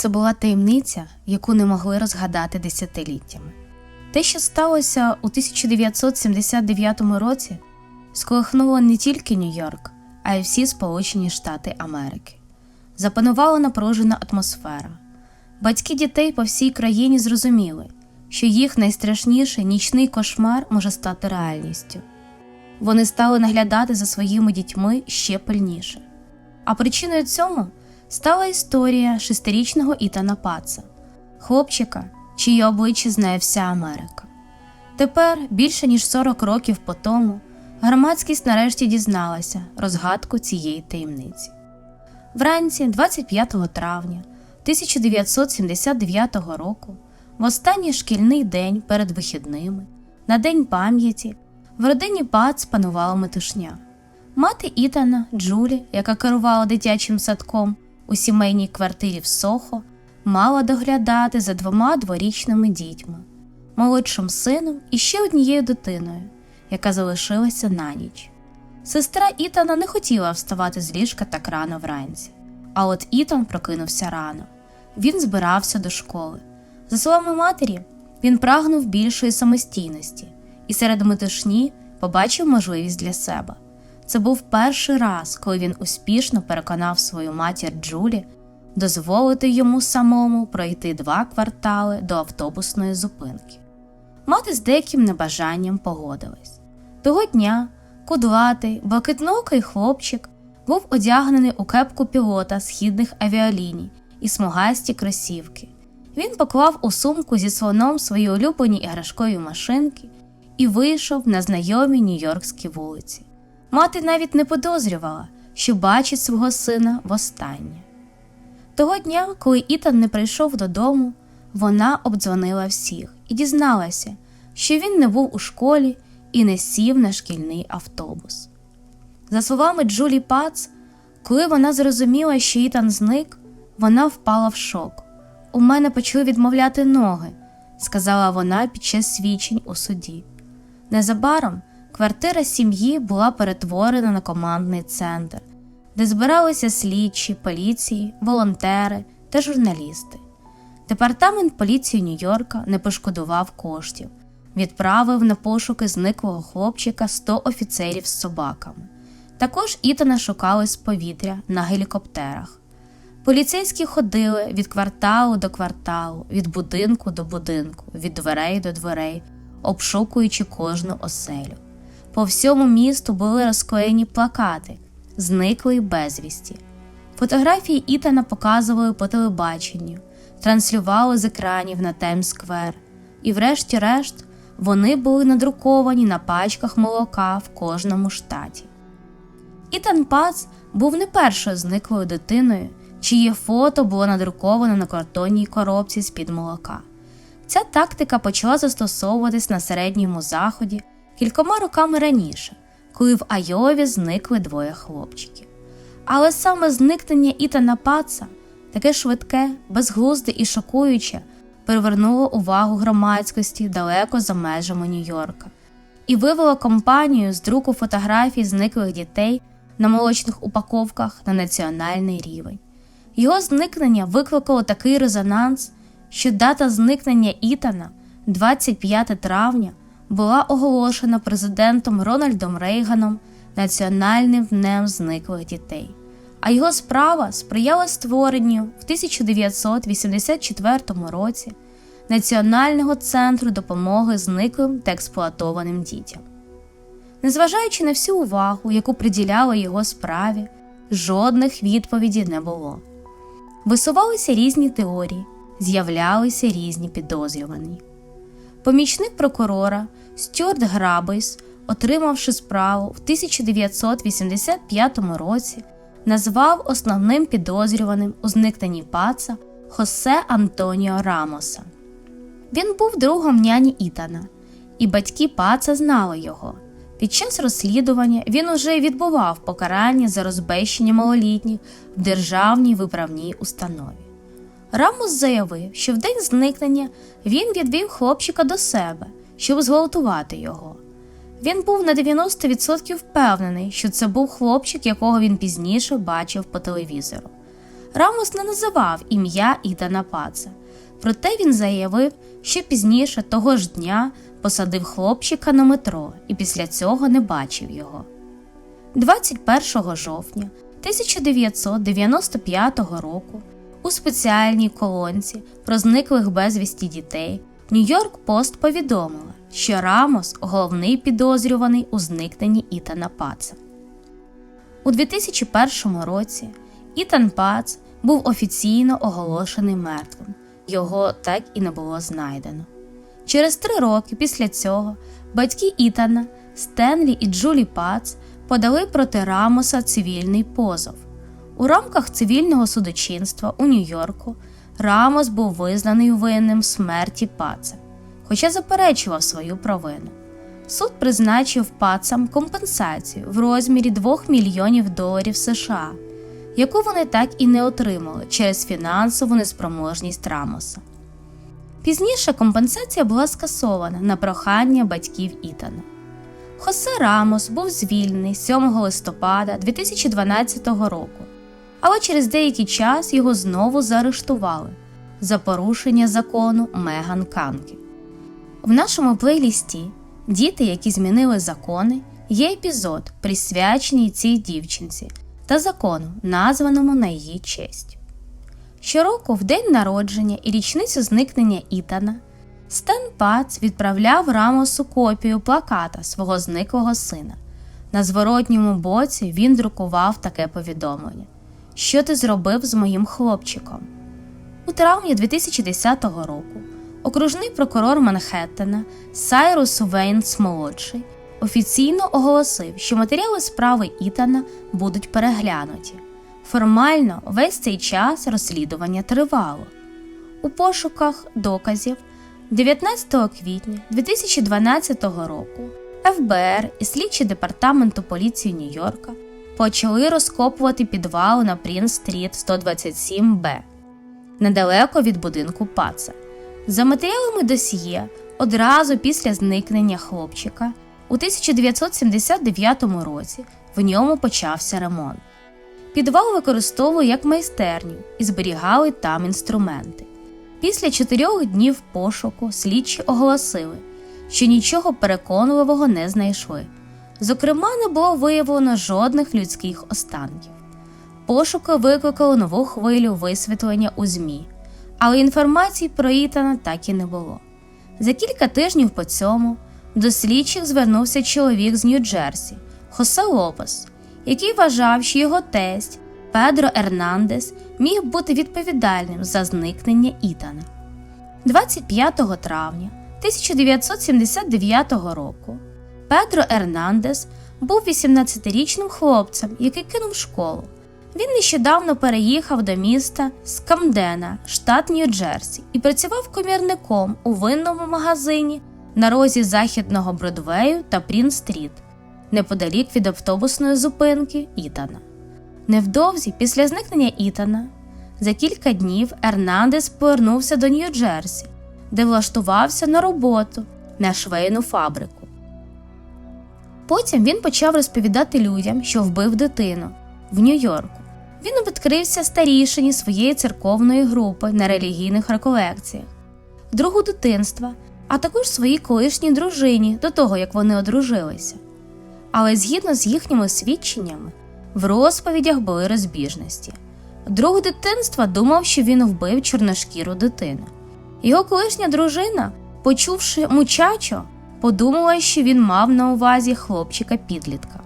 Це була таємниця, яку не могли розгадати десятиліттями. Те, що сталося у 1979 році, сколихнуло не тільки Нью-Йорк, а й всі Сполучені Штати Америки. Запанувала напружена атмосфера. Батьки дітей по всій країні зрозуміли, що їх найстрашніший нічний кошмар може стати реальністю. Вони стали наглядати за своїми дітьми ще пильніше. А причиною цьому стала історія шестирічного Ітана Паца, хлопчика, чиє обличчя знає вся Америка. Тепер, більше ніж 40 років по тому, громадськість нарешті дізналася розгадку цієї таємниці. Вранці, 25 травня 1979 року, в останній шкільний день перед вихідними, на День пам'яті, в родині Пац панувала метушня. Мати Ітана, Джулі, яка керувала дитячим садком у сімейній квартирі в Сохо, мала доглядати за двома дворічними дітьми, молодшим сином і ще однією дитиною, яка залишилася на ніч. Сестра Ітана не хотіла вставати з ліжка так рано вранці, а от Ітан прокинувся рано. Він збирався до школи. За словами матері, він прагнув більшої самостійності і серед метушні побачив можливість для себе. Це був перший раз, коли він успішно переконав свою матір Джулі дозволити йому самому пройти два квартали до автобусної зупинки. Мати з деяким небажанням погодилась. Того дня кудлатий, блакитноокий хлопчик був одягнений у кепку пілота східних авіаліній і смугасті кросівки. Він поклав у сумку зі слоном свої улюблені іграшкові машинки і вийшов на знайомі нью-йоркські вулиці. Мати навіть не подозрювала, що бачить свого сина востаннє. Того дня, коли Ітан не прийшов додому, вона обдзвонила всіх і дізналася, що він не був у школі і не сів на шкільний автобус. За словами Джулі Пац, коли вона зрозуміла, що Ітан зник, вона впала в шок. У мене почали відмовляти ноги, сказала вона під час свідчень у суді. Незабаром квартира сім'ї була перетворена на командний центр, де збиралися слідчі, поліції, волонтери та журналісти. Департамент поліції Нью-Йорка не пошкодував коштів, відправив на пошуки зниклого хлопчика 100 офіцерів з собаками. Також Ітана шукали з повітря на гелікоптерах. Поліцейські ходили від кварталу до кварталу, від будинку до будинку, від дверей до дверей, обшукуючи кожну оселю. По всьому місту були розклеєні плакати, зниклий безвісті. Фотографії Ітана показували по телебаченню, транслювали з екранів на Таймс-сквер, і, врешті-решт, вони були надруковані на пачках молока в кожному штаті. Ітан Пац був не першою зниклою дитиною, чиє фото було надруковано на картонній коробці з-під молока. Ця тактика почала застосовуватись на середньому заході кількома роками раніше, коли в Айові зникли двоє хлопчиків. Але саме зникнення Ітана Паца, таке швидке, безглузде і шокуюче, привернуло увагу громадськості далеко за межами Нью-Йорка і вивело компанію з друку фотографій зниклих дітей на молочних упаковках на національний рівень. Його зникнення викликало такий резонанс, що дата зникнення Ітана, 25 травня, була оголошена президентом Рональдом Рейганом Національним днем зниклих дітей, а його справа сприяла створенню в 1984 році Національного центру допомоги зниклим та експлуатованим дітям. Незважаючи на всю увагу, яку приділяли його справі, жодних відповідей не було. Висувалися різні теорії, з'являлися різні підозрювані. Помічник прокурора Стюарт Грабейс, отримавши справу в 1985 році, назвав основним підозрюваним у зникненні паца Хосе Антоніо Рамоса. Він був другом няні Ітана, і батьки паца знали його. Під час розслідування він уже відбував покарання за розбещення малолітніх в державній виправній установі. Рамус заявив, що в день зникнення він відвів хлопчика до себе, щоб зґвалтувати його. Він був на 90% впевнений, що це був хлопчик, якого він пізніше бачив по телевізору. Рамос не називав ім'я Ітана Паца. Проте він заявив, що пізніше того ж дня посадив хлопчика на метро і після цього не бачив його. 21 жовтня 1995 року у спеціальній колонці про зниклих безвісті дітей Нью-Йорк Пост повідомила, що Рамос головний підозрюваний у зникненні Ітана Паца. У 2001 році Ітан Пац був офіційно оголошений мертвим, його так і не було знайдено. Через три роки після цього батьки Ітана, Стенлі і Джулі Пац подали проти Рамоса цивільний позов. У рамках цивільного судочинства у Нью-Йорку Рамос був визнаний винним смерті Паца, хоча заперечував свою провину. Суд призначив пацам компенсацію в розмірі 2 мільйонів доларів США, яку вони так і не отримали через фінансову неспроможність Рамоса. Пізніше компенсація була скасована на прохання батьків Ітана. Хосе Рамос був звільнений 7 листопада 2012 року, але через деякий час його знову заарештували за порушення закону Меган Канки. В нашому плейлісті Діти, які змінили закони, є епізод, присвячений цій дівчинці та закону, названому на її честь. Щороку, в день народження і річницю зникнення Ітана, Стен Пац відправляв Рамосу копію плаката свого зниклого сина. На зворотньому боці він друкував таке повідомлення: Що ти зробив з моїм хлопчиком? У травні 2010 року окружний прокурор Манхеттена Сайрус Вейнс молодший офіційно оголосив, що матеріали справи Ітана будуть переглянуті. Формально весь цей час розслідування тривало. У пошуках доказів 19 квітня 2012 року ФБР і слідчі департаменту поліції Нью-Йорка почали розкопувати підвал на Прінс-стріт 127Б недалеко від будинку Паца. За матеріалами досьє, одразу після зникнення хлопчика у 1979 році в ньому почався ремонт. Підвал використовували як майстерню і зберігали там інструменти. Після чотирьох днів пошуку слідчі оголосили, що нічого переконливого не знайшли. Зокрема, не було виявлено жодних людських останків. Пошуки викликали нову хвилю висвітлення у ЗМІ але інформації про Ітана так і не було. За кілька тижнів по цьому до слідчих звернувся чоловік з Нью-Джерсі Хосе Лопес, який вважав, що його тесть Педро Ернандес міг бути відповідальним за зникнення Ітана. 25 травня 1979 року Педро Ернандес був 18-річним хлопцем, який кинув школу. Він нещодавно переїхав до міста з Камдена, штат Нью-Джерсі, і працював комірником у винному магазині на розі західного Бродвею та Прін-стріт, неподалік від автобусної зупинки Ітана. Невдовзі після зникнення Ітана за кілька днів Ернандес повернувся до Нью-Джерсі, де влаштувався на роботу на швейну фабрику. Потім він почав розповідати людям, що вбив дитину в Нью-Йорку. Він відкрився старішині своєї церковної групи на релігійних реколекціях, другу дитинства, а також своїй колишній дружині до того, як вони одружилися. Але згідно з їхніми свідченнями, в розповідях були розбіжності. Друг дитинства думав, що він вбив чорношкіру дитину. Його колишня дружина, почувши мучачо, подумала, що він мав на увазі хлопчика підлітка.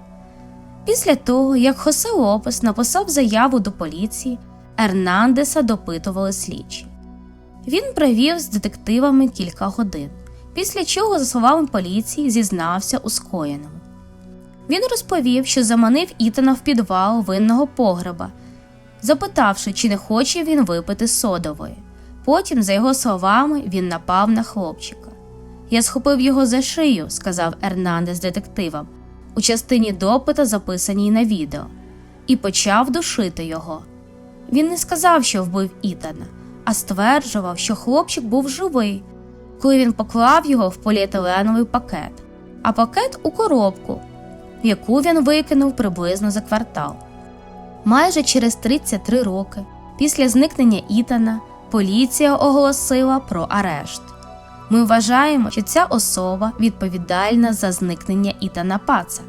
Після того, як Хосе Лопес написав заяву до поліції, Ернандеса допитували слідчі. Він провів з детективами кілька годин, після чого, за словами поліції, зізнався у скоєному. Він розповів, що заманив Ітана в підвал винного погреба, запитавши, чи не хоче він випити содової. Потім, за його словами, він напав на хлопчика. Я схопив його за шию, сказав Ернандес детективам у частині допита, записаній на відео, і почав душити його. Він не сказав, що вбив Ітана, а стверджував, що хлопчик був живий, коли він поклав його в поліетиленовий пакет, а пакет у коробку, яку він викинув приблизно за квартал. Майже через 33 роки, Після зникнення Ітана поліція оголосила про арешт. Ми вважаємо, що ця особа відповідальна за зникнення Ітана Паца,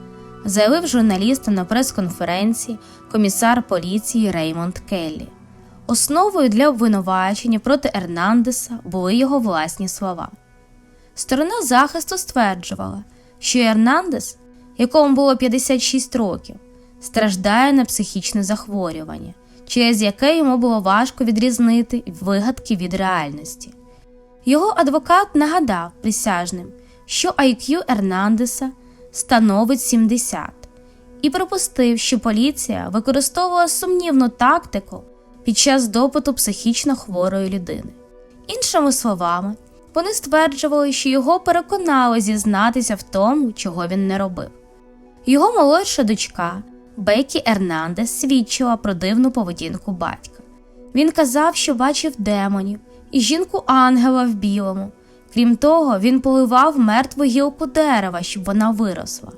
заявив журналістам на прес-конференції комісар поліції Реймонд Келлі. Основою для обвинувачення проти Ернандеса були його власні слова. Сторона захисту стверджувала, що Ернандес, якому було 56 років, страждає на психічне захворювання, через яке йому було важко відрізнити вигадки від реальності. Його адвокат нагадав присяжним, що IQ Ернандеса становить 70, і припустив, що поліція використовувала сумнівну тактику під час допиту психічно хворої людини. Іншими словами, вони стверджували, що його переконали зізнатися в тому, чого він не робив. Його молодша дочка Бекі Ернандес свідчила про дивну поведінку батька. Він казав, що бачив демонів і жінку ангела в білому. Крім того, він поливав мертву гілку дерева, щоб вона виросла.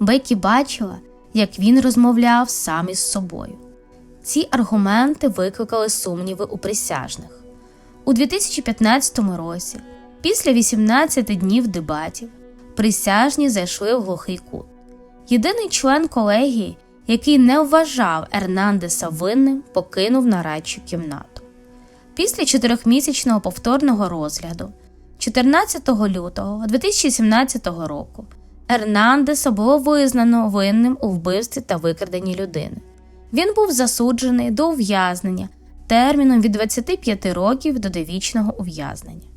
Бекі бачила, як він розмовляв сам із собою. Ці аргументи викликали сумніви у присяжних. У 2015 році, після 18 днів дебатів, присяжні зайшли в глухий кут. Єдиний член колегії, який не вважав Ернандеса винним, покинув нарадчу кімнату. Після чотирьохмісячного повторного розгляду, 14 лютого 2017 року, Ернандеса було визнано винним у вбивстві та викраденні людини. Він був засуджений до ув'язнення терміном від 25 років до довічного ув'язнення.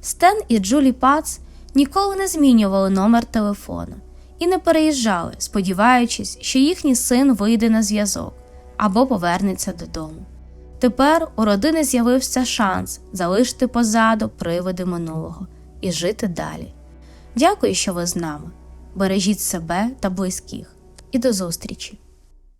Стен і Джулі Пац ніколи не змінювали номер телефону і не переїжджали, сподіваючись, що їхній син вийде на зв'язок або повернеться додому. Тепер у родини з'явився шанс залишити позаду приводи минулого і жити далі. Дякую, що ви з нами. Бережіть себе та близьких, і до зустрічі!